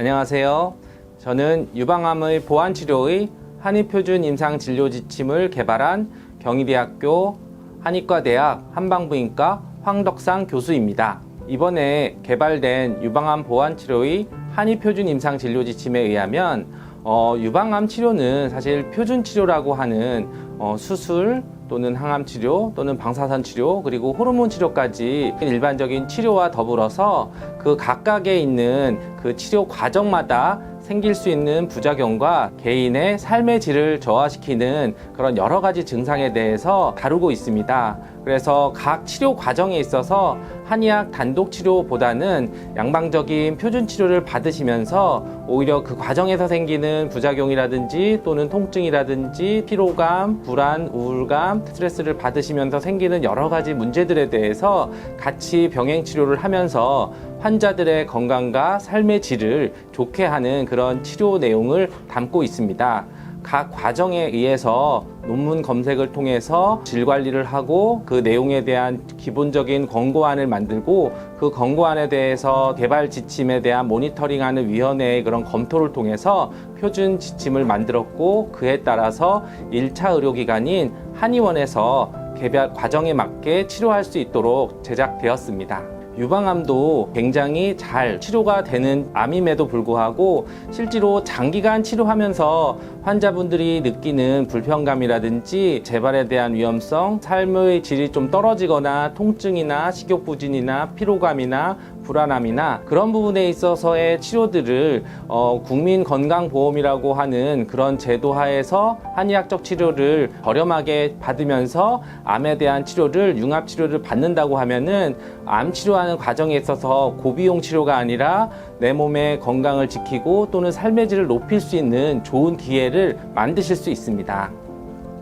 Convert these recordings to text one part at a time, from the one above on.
안녕하세요. 저는 유방암의 보완 치료의 한의표준 임상 진료 지침을 개발한 경희대학교 한의과대학 한방부인과 황덕상 교수입니다. 이번에 개발된 유방암 보완 치료의 한의 표준 임상 진료 지침에 의하면 어, 유방암 치료는 사실 표준 치료라고 하는 어, 수술 또는 항암 치료 또는 방사선 치료 그리고 호르몬 치료까지 일반적인 치료와 더불어서 그 각각에 있는 그 치료 과정마다 생길 수 있는 부작용과 개인의 삶의 질을 저하시키는 그런 여러 가지 증상에 대해서 다루고 있습니다. 그래서 각 치료 과정에 있어서 한의학 단독 치료보다는 양방적인 표준 치료를 받으시면서 오히려 그 과정에서 생기는 부작용이라든지 또는 통증이라든지 피로감, 불안, 우울감, 스트레스를 받으시면서 생기는 여러 가지 문제들에 대해서 같이 병행 치료를 하면서 환자들의 건강과 삶의 질을 좋게 하는 그런 치료 내용을 담고 있습니다. 각 과정에 의해서 논문 검색을 통해서 질 관리를 하고 그 내용에 대한 기본적인 권고안을 만들고 그 권고안에 대해서 개발 지침에 대한 모니터링하는 위원회의 그런 검토를 통해서 표준 지침을 만들었고 그에 따라서 1차 의료기관인 한의원에서 개발 과정에 맞게 치료할 수 있도록 제작되었습니다. 유방암도 굉장히 잘 치료가 되는 암임에도 불구하고 실제로 장기간 치료하면서 환자분들이 느끼는 불편감이라든지 재발에 대한 위험성, 삶의 질이 좀 떨어지거나 통증이나 식욕 부진이나 피로감이나 불안함이나 그런 부분에 있어서의 치료들을 어, 국민건강보험이라고 하는 그런 제도 하에서 한의학적 치료를 저렴하게 받으면서 암에 대한 치료를 융합 치료를 받는다고 하면은 암 치료하는 과정에 있어서 고비용 치료가 아니라 내 몸의 건강을 지키고 또는 삶의 질을 높일 수 있는 좋은 기회 를 만드실 수 있습니다.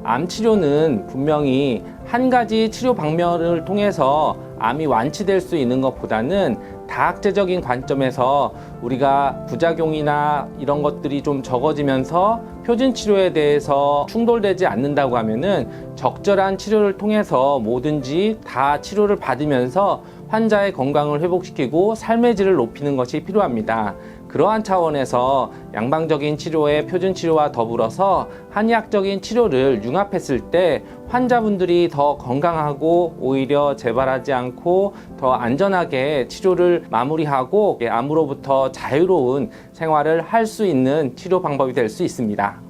암 치료는 분명히 한 가지 치료 방면을 통해서 암이 완치될 수 있는 것보다는 다학제적인 관점에서 우리가 부작용이나 이런 것들이 좀 적어지면서 표준 치료에 대해서 충돌되지 않는다고 하면은 적절한 치료를 통해서 뭐든지 다 치료를 받으면서 환자의 건강을 회복시키고 삶의 질을 높이는 것이 필요합니다. 그러한 차원에서 양방적인 치료의 표준 치료와 더불어서 한의학적인 치료를 융합했을 때 환자분들이 더 건강하고 오히려 재발하지 않고 더 안전하게 치료를 마무리하고 암으로부터 자유로운 생활을 할 수 있는 치료 방법이 될 수 있습니다.